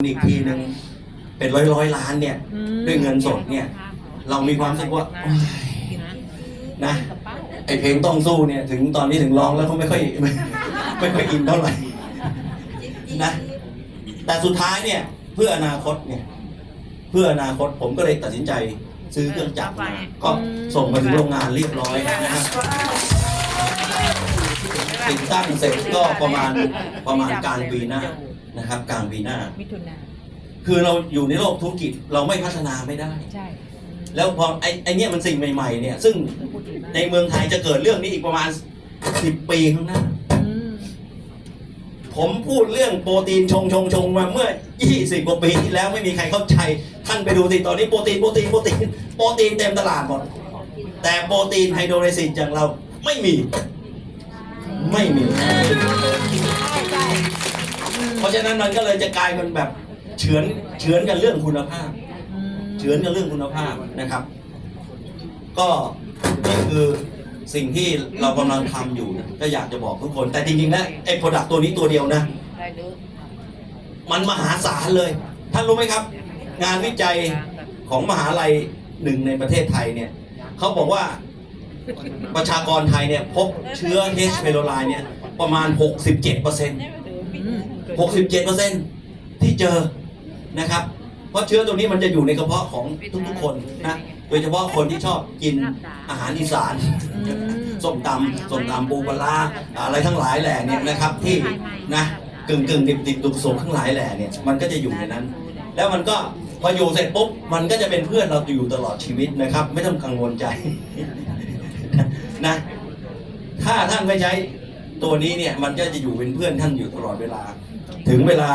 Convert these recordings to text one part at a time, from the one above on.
อีกทีหนึ่งเป็นร้อยร้อยๆล้านเนี่ยอืมด้วยเงินสดเนี่ย เรามีความรู้สึกว่าโอ๊ยนะไอเพลงต้องสู้เนี่ย ถึงตอนนี้ถึงร้องแล้วก็ไม่ค่อยไม่ไม่ค่อยอินเท่าไหร่นะ แต่สุดท้ายเนี่ย เพื่ออนาคตเนี่ย เพื่ออนาคตผมก็เลยตัดสินใจซื้อเครื่องจักรมาก็ส่งมาถึงโรงงานเรียบร้อยนะครับติดตั้งเสร็จก็ประมาณประมาณกลางปีหน้า นะครับกลางปีหน้า มิถุนาคือเราอยู่ในโลกธุรกิจเราไม่พัฒนาไม่ได้ ใช่แล้วพอไอ้ไอ้เนี่ยมันสิ่งใหม่ๆเนี่ย ซึ่งในเมืองไทยจะเกิดเรื่องนี้อีกประมาณสิบปีข้างหน้า อืมผมพูดเรื่องโปรตีนชงชงชงมาเมื่อ 20 กว่าปีที่แล้วไม่มีใครเข้าใจ ท่านไปดูสิตอนนี้โปรตีนโปรตีนโปรตีนโปรตีนเต็มตลาดหมด แต่โปรตีนไฮโดรเลซิสอย่างเราไม่มี ไม่มีใช่ใช่เพ ราะฉะนั้นมันก็เลยจะกลายเป็นแบบเฉือนเฉือนกันเรื่องคุณภาพ เฉือนกันเรื่องคุณภาพนะครับ ก็นี่คือสิ่งที่เรากำลังทำอยู่นะก็อยากจะบอกทุกคน แต่จริงๆแล้วไอ้โปรดักตัวนี้ตัวเดียวนะ มันมหาศาลเลย ท่านรู้ไหมครับ งานวิจัยของมหาลัยหนึ่งในประเทศไทยเนี่ยเขาบอกว่าประชากรไทยเนี่ยพบเชื้อ H. pylori เนี่ยประมาณ 67เปอร์เซ็นต์ 67เปอร์เซ็นต์ที่เจอนะครับ เพราะเชื้อตัวนี้มันจะอยู่ในกระเพาะของทุกๆคนนะโดยเฉพาะคนที่ชอบกินอาหารอีสานอืมส้มตำส้มตำปูปลาร้าอะไรทั้งหลายแหล่เนี่ยนะครับที่นะกึ่งกึ่งดิบดิบดุกสุกทั้งหลายแหล่เนี่ยมันก็จะอยู่ในนั้น แล้วมันก็พออยู่เสร็จปุ๊บมันก็จะเป็นเพื่อนเราอยู่ตลอดชีวิตนะครับ ไม่ต้องกังวลใจนะถ้าท่านไม่ใช้ตัวนี้เนี่ยมันก็จะอยู่เป็นเพื่อนท่านอยู่ตลอดเวลา ถึงเวลา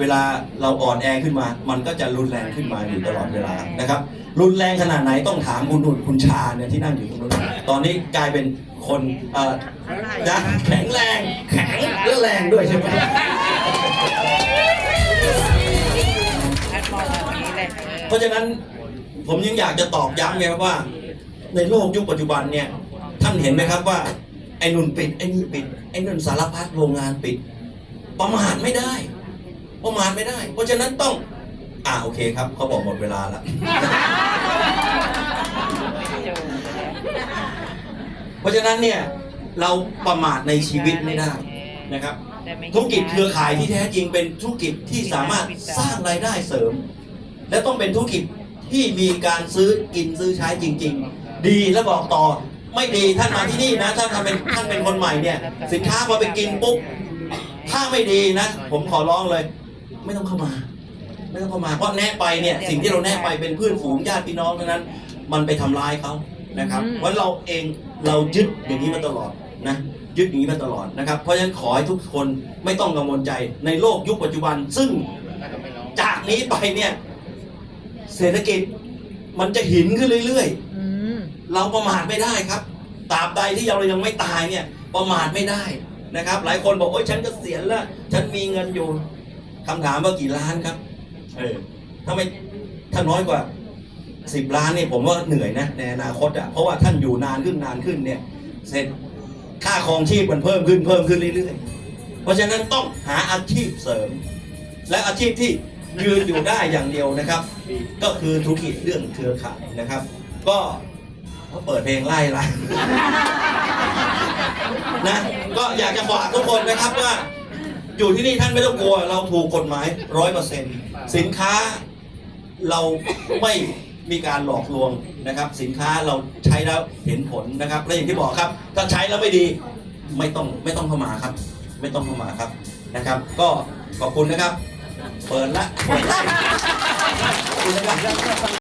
เวลาเราอ่อนแอขึ้นมา มันก็จะรุนแรงขึ้นมาอยู่ตลอดเวลานะครับ รุนแรงขนาดไหนต้องถามคุณนุ่นคุณชาเนี่ยที่นั่งอยู่ตรงนู้นตอนนี้กลายเป็นคนเอ่อนะแข็งแรงแข็งและแรงด้วยใช่ไหมเพราะฉะนั้นผมยังอยากจะตอกย้ำไงครับว่า ในโลกยุคปัจจุบันเนี่ยท่านเห็นไหมครับว่าไอ้นุ่นปิดไอ้นี่ปิดไอ้นุ่นสารพัดโรงงานปิด ประมาทไม่ได้ ประมาทไม่ได้ เพราะฉะนั้นต้อง อ่าโอเคครับ เขาบอกหมดเวลาแล้ว เพราะฉะนั้นเนี่ยเราประมาทในชีวิตไม่ได้นะครับ ธุรกิจเครือข่ายที่แท้จริงเป็นธุรกิจที่สามารถสร้างรายได้เสริม และต้องเป็นธุรกิจที่มีการซื้อกินซื้อใช้จริง ๆ ดีแล้วบอกต่อไม่ดีท่านมาที่นี่นะท่านทำเป็นท่านเป็นคนใหม่เนี่ย สินค้าพอไปกินปุ๊บ ถ้าไม่ดีนะ ผมขอร้องเลย ไม่ต้องเข้ามา ไม่ต้องเข้ามาเพราะแนะไปเนี่ย สิ่งที่เราแนะไปเป็นเพื่อนฝูงญาติพี่น้องทั้งนั้น มันไปทำร้ายเขานะครับเพราะเราเองเรายึดอย่างนี้มาตลอดนะยึดอย่างนี้มาตลอดนะครับ เพราะฉะนั้นขอให้ทุกคนไม่ต้องกังวลใจในโลกยุคปัจจุบัน ซึ่งจากนี้ไปเนี่ยเศรษฐกิจมันจะหินขึ้นเรื่อยอืมๆเราประมาทไม่ได้ครับตราบใดที่เรายังไม่ตายเนี่ย ประมาทไม่ได้ นะครับ หลายคนบอกโอ้ยฉันเกษียณแล้ว ฉันมีเงินอยู่คำถามว่ากี่ล้านครับ เออถ้าไม่ถ้าน้อยกว่าสิบล้านเนี่ยผมว่าเหนื่อยนะในอนาคตอะเพราะว่าท่านอยู่นานขึ้นนานขึ้นเนี่ย เสร็จค่าครองชีพมันเพิ่มขึ้นเพิ่มขึ้นเรื่อยๆ เพราะฉะนั้นต้องหาอาชีพเสริม และอาชีพที่ยืนอยู่ได้อย่างเดียวนะครับ ก็คือธุรกิจเรื่องเครือข่ายนะครับ ก็เขาเปิดเพลงไล่ละ นะ ก็อยากจะฝากทุกคนนะครับว่า อยู่ที่นี่ท่านไม่ต้องกลัว เราถูกกฎหมายร้อยเปอร์เซ็นต์สินค้าเราไม่มีการหลอกลวงนะครับ สินค้าเราใช้แล้วเห็นผลนะครับและอย่างที่บอกครับ ถ้าใช้แล้วไม่ดีไม่ต้องไม่ต้องเข้ามาครับ ไม่ต้องเข้ามาครับนะครับ ก็ขอบคุณนะครับ เปิดละขอบคุณนะครับ